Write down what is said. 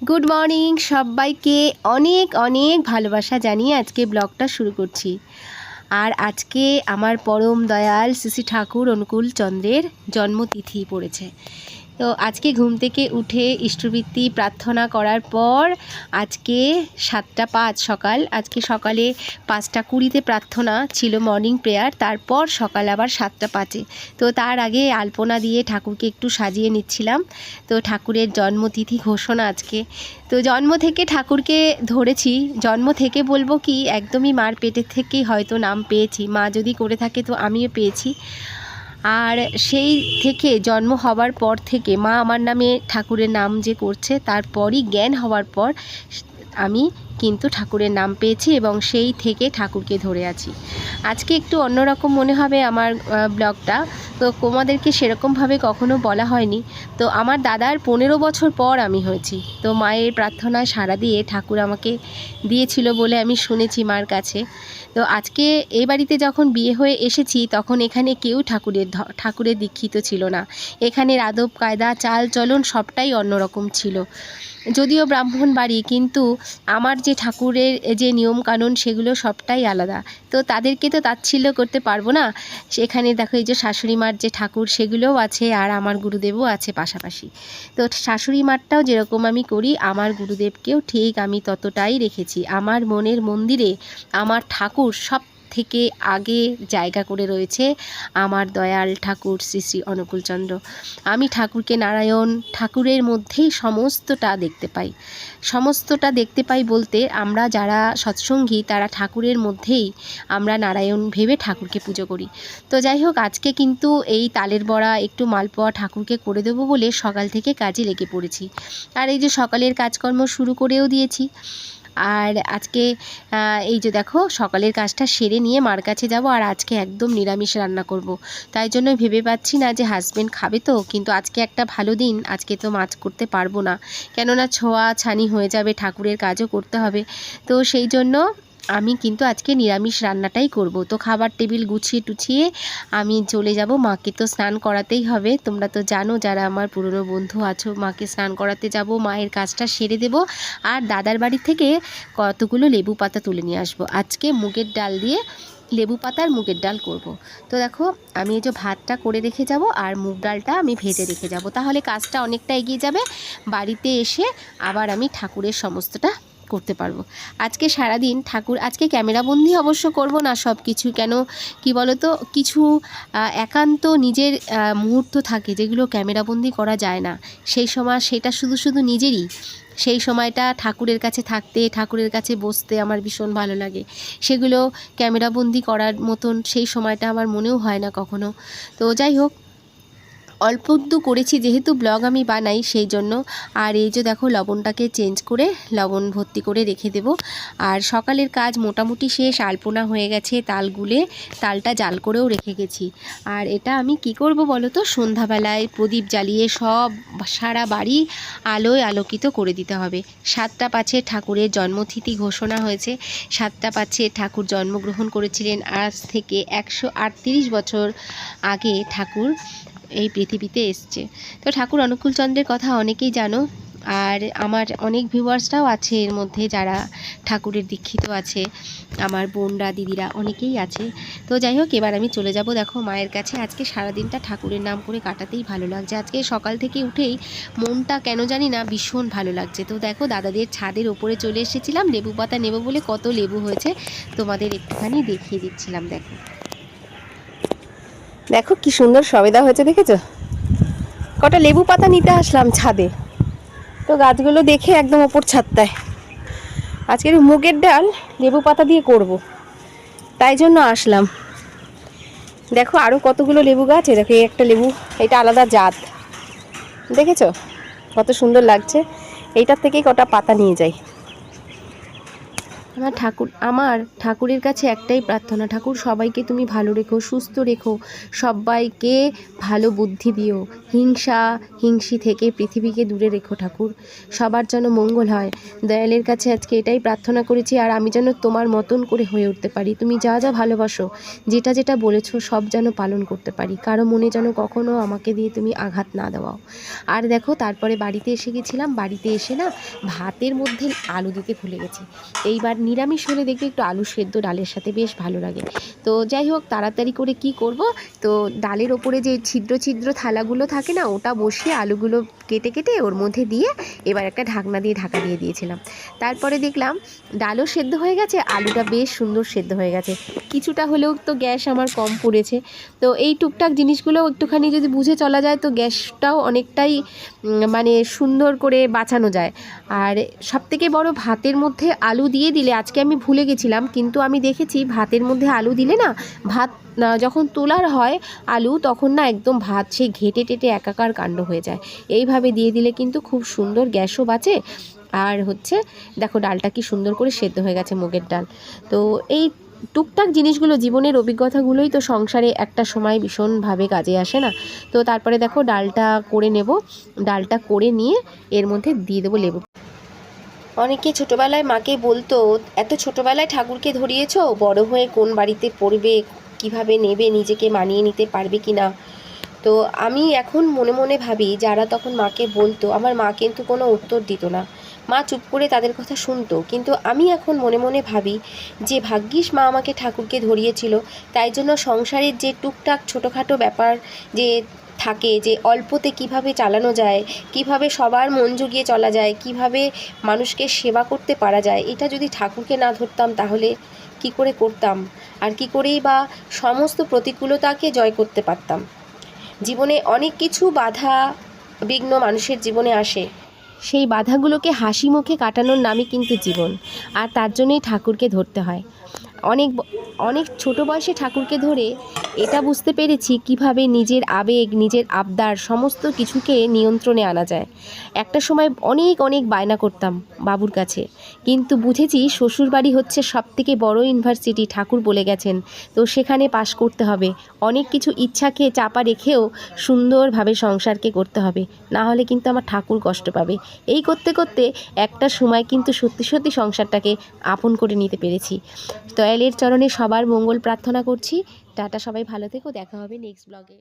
Good morning সবাইকে অনেক অনেক ভালোবাসা জানিয়ে আজকে ব্লগটা শুরু করছি। আর আজকে আমার পরম দয়াল শ্রী ঠাকুর অনুকূল চন্দ্রের জন্মতিথি পড়েছে। তো আজকে ঘুম থেকে উঠে ইষ্টবৃত্তি প্রার্থনা করার পর আজকে সাতটা পাঁচ সকাল। আজকে সকালে পাঁচটা কুড়িতে প্রার্থনা ছিল মর্নিং প্রেয়ার তারপর সকাল আবার সাতটা পাঁচে। তো তার আগে আলপনা দিয়ে ঠাকুরকে একটু সাজিয়ে নিচ্ছিলাম। তো ঠাকুরের জন্মতিথি ঘোষণা আজকে। তো জন্ম থেকে ঠাকুরকে ধরেছি। জন্ম থেকে বলব কি, একদমই মার পেটের থেকেই হয়তো নাম পেয়েছি। মা যদি করে থাকে তো আমিও পেয়েছি। আর সেই থেকে জন্ম হওয়ার পর থেকে মা আমার নামে ঠাকুরের নাম যে করছে, তারপরই জ্ঞান হওয়ার পর আমি কিন্তু ঠাকুরের নাম পেয়েছি এবং সেই থেকে ঠাকুরকে ধরে আছি। আজকে একটু অন্যরকম মনে হবে আমার ব্লগটা। তো তোমাদেরকে সেরকমভাবে কখনো বলা হয়নি। তো আমার দাদার পনেরো বছর পর আমি হয়েছি। তো মায়ের প্রার্থনায় সাড়া দিয়ে ঠাকুর আমাকে দিয়েছিল বলে আমি শুনেছি মার কাছে। তো আজকে এই বাড়িতে যখন বিয়ে হয়ে এসেছি, তখন এখানে কেউ ঠাকুরের ঠাকুরের দীক্ষিত ছিল না। এখানের আদব কায়দা, চাল, চলন সবটাই অন্যরকম ছিল। যদিও ব্রাহ্মণ বাড়ি, কিন্তু আমার যে ঠাকুরের যে নিয়মকানুন, সেগুলো সবটাই আলাদা। তো তাদেরকে তো তাচ্ছিল্য করতে পারব না। সেখানে দেখো, এই যে শাশুড়ি মার যে ঠাকুর, সেগুলোও আছে, আর আমার গুরুদেবও আছে পাশাপাশি। তো শাশুড়ি মারটাও যেরকম আমি করি, আমার গুরুদেবকেও ঠিক আমি ততটাই রেখেছি। আমার মনের মন্দিরে আমার ঠাকুর সব থেকে আগে জায়গা করে রয়েছে আমার দয়াল ঠাকুর শ্রী শ্রী অনুকূলচন্দ্র। আমি ঠাকুরকে নারায়ণ ঠাকুরের মধ্যেই সমস্তটা দেখতে পাই। সমস্তটা দেখতে পাই বলতে আমরা যারা সৎসঙ্গী তারা ঠাকুরের মধ্যেই আমরা নারায়ণ ভেবে ঠাকুরকে পুজো করি। তো যাই হোক, আজকে কিন্তু এই তালের বড়া একটু মালপোয়া ঠাকুরকে করে দেবো বলে সকাল থেকে কাজে লেগে পড়েছি। আর এই যে সকালের কাজকর্ম শুরু করেও দিয়েছি। আর আজকে এই যে দেখো, সকালের কাজটা সেরে নিয়ে মার কাছে যাব আর আজকে একদম নিরামিষ রান্না করব। তাই জন্য ভেবে পাচ্ছি না যে হাজব্যান্ড খাবে তো, কিন্তু আজকে একটা ভালো দিন, আজকে তো মাছ করতে পারব না কেননা ছোঁয়া ছানি হয়ে যাবে, ঠাকুরের কাজও করতে হবে তো সেই জন্য আমি কিন্তু আজকে নিরামিষ রান্নাটাই করব। তো খাবার টেবিল গুছিয়ে টুছিয়ে আমি চলে যাব মাকে তো স্নান করাতেই হবে। তোমরা তো জানো যারা আমার পুরনো বন্ধু আছো, মাকে স্নান করাতে যাব, মায়ের কাজটা সেরে দেব আর দাদার বাড়ি থেকে কতগুলো লেবু পাতা তুলে নিয়ে আসব। আজকে মুগের ডাল দিয়ে লেবু পাতার মুগের ডাল করব। তো দেখো, আমি এই যে ভাতটা করে রেখে যাব আর মুগ ডালটা আমি ভেজে রেখে যাব। তাহলে কাজটা অনেকটা এগিয়ে যাবে। বাড়িতে এসে আবার আমি ঠাকুরের সমস্তটা করতে পারব। আজকে সারাদিন ঠাকুর, আজকে ক্যামেরাবন্দি অবশ্য করব না সব কিছু কেন, কি বলতো, কিছু একান্ত নিজের মুহূর্ত থাকে যেগুলো ক্যামেরাবন্দি করা যায় না। সেই সময় সেটা শুধু শুধু নিজেরই। সেই সময়টা ঠাকুরের কাছে থাকতে, ঠাকুরের কাছে বসতে আমার ভীষণ ভালো লাগে। সেগুলো ক্যামেরাবন্দি করার মতন সেই সময়টা আমার মনেও হয় না কখনো। তো যাই হোক অল্প করেছি, যেহেতু ব্লগ আমি বানাই সেই জন্য আর এই যে দেখো, লবণটাকে চেঞ্জ করে লবণ ভর্তি করে রেখে দেব। আর সকালের কাজ মোটামুটি শেষ, আলপনা হয়ে গেছে, তাল গুলে তালটা জাল করেও রেখে গেছি। আর এটা আমি কি করব বলো তো? সন্ধ্যাবেলায় প্রদীপ জ্বালিয়ে সব সারা বাড়ি আলোয় আলোকিত করে দিতে হবে। সাতটা পাছে ঠাকুরের জন্মতিথি ঘোষণা হয়েছে। সাতটা পাছে ঠাকুর জন্মগ্রহণ করেছিলেন। আজ থেকে একশো আটত্রিশ বছর আগে ঠাকুর এই পৃথিবীতে এসছে। তো ঠাকুর অনুকূলচন্দ্রের কথা অনেকেই জানো, আর আমার অনেক ভিউয়ার্সরাও আছে এর মধ্যে যারা ঠাকুরের দীক্ষিত আছে, আমার বোনরা, দিদিরা অনেকেই আছে। তো যাই হোক, এবার আমি চলে যাব। দেখো, মায়ের কাছে আজকে সারাদিনটা ঠাকুরের নাম করে কাটাতেই ভালো লাগছে। আজকে সকাল থেকে উঠেই মনটা কেন জানি না ভীষণ ভালো লাগছে। তো দেখো, দাদাদের ছাদের ওপরে চলে এসেছিলাম, লেবু পাতা নেব বলে কত লেবু হয়েছে, তোমাদের একটুখানি দেখিয়ে দিচ্ছিলাম, দেখো। দেখো কি সুন্দর সবেদা হয়েছে, দেখেছ? কটা লেবু পাতা নিতে আসলাম ছাদে। তো গাছগুলো দেখে একদম ওপর ছাদটায় আজকের মুগের ডাল লেবু পাতা দিয়ে করব। তাই জন্য আসলাম। দেখো আরও কতগুলো লেবু গাছ দেখো, এই একটা লেবু, এটা আলাদা জাত। দেখেছ? কত সুন্দর লাগছে। এইটার থেকেই কটা পাতা নিয়ে যাই। আমার ঠাকুর, আমার ঠাকুরের কাছে একটাই প্রার্থনা ঠাকুর, সবাইকে তুমি ভালো রেখো, সুস্থ রেখো, সবাইকে ভালো বুদ্ধি দিও। হিংসা, হিংসি থেকে পৃথিবীকে দূরে রেখো ঠাকুর, সবার যেন মঙ্গল হয়। দয়ালের কাছে আজকে এটাই প্রার্থনা করেছি, আর আমি যেন তোমার মতন করে হয়ে উঠতে পারি। তুমি যা যা ভালোবাসো, যেটা যেটা বলেছ, সব যেন পালন করতে পারি। কারও মনে যেন কখনো আমাকে দিয়ে তুমি আঘাত না দেওয়াও। আর দেখো, তারপরে বাড়িতে এসে গেছিলাম, বাড়িতে এসে না ভাতের মধ্যে আলু দিতে ভুলে গেছি। এইবার নিরামিষ হলে দেখবে একটু আলু সেদ্ধ ডালের সাথে বেশ ভালো লাগে। তো যাই হোক, তাড়াতাড়ি করে কি করব? তো ডালের ওপরে যে ছিদ্র ছিদ্র থালাগুলো থাকে না, ওটা বসিয়ে আলুগুলো কেটে কেটে ওর মধ্যে দিয়ে এবার একটা ঢাকনা দিয়ে ঢাকা দিয়ে দিয়েছিলাম। তারপরে দেখলাম ডালও সেদ্ধ হয়ে গেছে, আলুটা বেশ সুন্দর সেদ্ধ হয়ে গেছে। কিছুটা হলেও তো গ্যাস আমার কম পড়েছে। তো এই টুকটাক জিনিসগুলো একটুখানি যদি বুঝে চলা যায়, তো গ্যাসটাও অনেকটাই মানে সুন্দর করে বাঁচানো যায়। আর সবথেকে বড় ভাতের মধ্যে আলু দিয়ে দিলে আজকে আমি ভুলে গেছিলাম, কিন্তু আমি দেখেছি ভাতের মধ্যে আলু দিলে না, ভাত যখন তোলার হয় আলু, তখন না একদম ভাত সে ঘেটে টেটে একাকার কাণ্ড হয়ে যায়। এইভাবে দিয়ে দিলে কিন্তু খুব সুন্দর গ্যাসও বাঁচে। আর হচ্ছে, দেখো ডালটা কি সুন্দর করে সেদ্ধ হয়ে গেছে মুগের ডাল। তো এই টুকটাক জিনিসগুলো জীবনের অভিজ্ঞতাগুলোই তো সংসারে একটা সময় ভীষণভাবে কাজে আসে না। তো তারপরে দেখো ডালটা করে নেব। ডালটা করে নিয়ে এর মধ্যে দিয়ে দেবো লেবু। অনেকে ছোটোবেলায় মাকে বলতো, এত ছোটোবেলায় ঠাকুরকে ধরিয়েছ? বড় হয়ে কোন বাড়িতে পড়বে? কীভাবে নেবে? নিজেকে মানিয়ে নিতে পারবে কি না? তো আমি এখন মনে মনে ভাবি, যারা তখন মাকে বলতো, আমার মা কিন্তু কোনো উত্তর দিত না। মা চুপ করে তাদের কথা শুনতো। কিন্তু আমি এখন মনে মনে ভাবি, যে ভাগ্যিস মা আমাকে ঠাকুরকে ধরিয়েছিল, তাই জন্য সংসারের যে টুকটাক ছোটোখাটো ব্যাপার, যে থাকে যে অল্পতে কীভাবে চালানো যায়, কীভাবে সবার মন জুগিয়ে চলা যায়, কীভাবে মানুষকে সেবা করতে পারা যায়, এটা যদি ঠাকুরকে না ধরতাম তাহলে কি করে করতাম? আর কি করেই বা সমস্ত প্রতিকূলতাকে জয় করতে পারতাম? জীবনে অনেক কিছু বাধা বিঘ্ন মানুষের জীবনে আসে। সেই বাধাগুলোকে হাসি মুখে কাটানোর নামই কিন্তু জীবন। আর তার জন্যই ঠাকুরকে ধরতে হয়। অনেক অনেক ছোট বয়সে ঠাকুরকে ধরে এটা বুঝতে পেরেছি কীভাবে নিজের আবেগ, নিজের আবদার সমস্ত কিছুকে নিয়ন্ত্রণে আনা যায়। একটা সময় অনেক অনেক বায়না করতাম বাবুর কাছে। কিন্তু বুঝেছি শ্বশুরবাড়ি হচ্ছে সবথেকে বড় ইউনিভার্সিটি, ঠাকুর বলে গেছেন। তো সেখানে পাশ করতে হবে। অনেক কিছু ইচ্ছাকে চাপা রেখেও সুন্দরভাবে সংসারকে করতে হবে। না হলে কিন্তু আমার ঠাকুর কষ্ট পাবে। এই করতে করতে একটা সময় কিন্তু সত্যি সত্যি সংসারটাকে আপন করে নিতে পেরেছি। দয়ালের চরণে সবার মঙ্গল প্রার্থনা করছি। টাটা সবাই ভালো থেকো দেখা হবে নেক্সট ব্লগে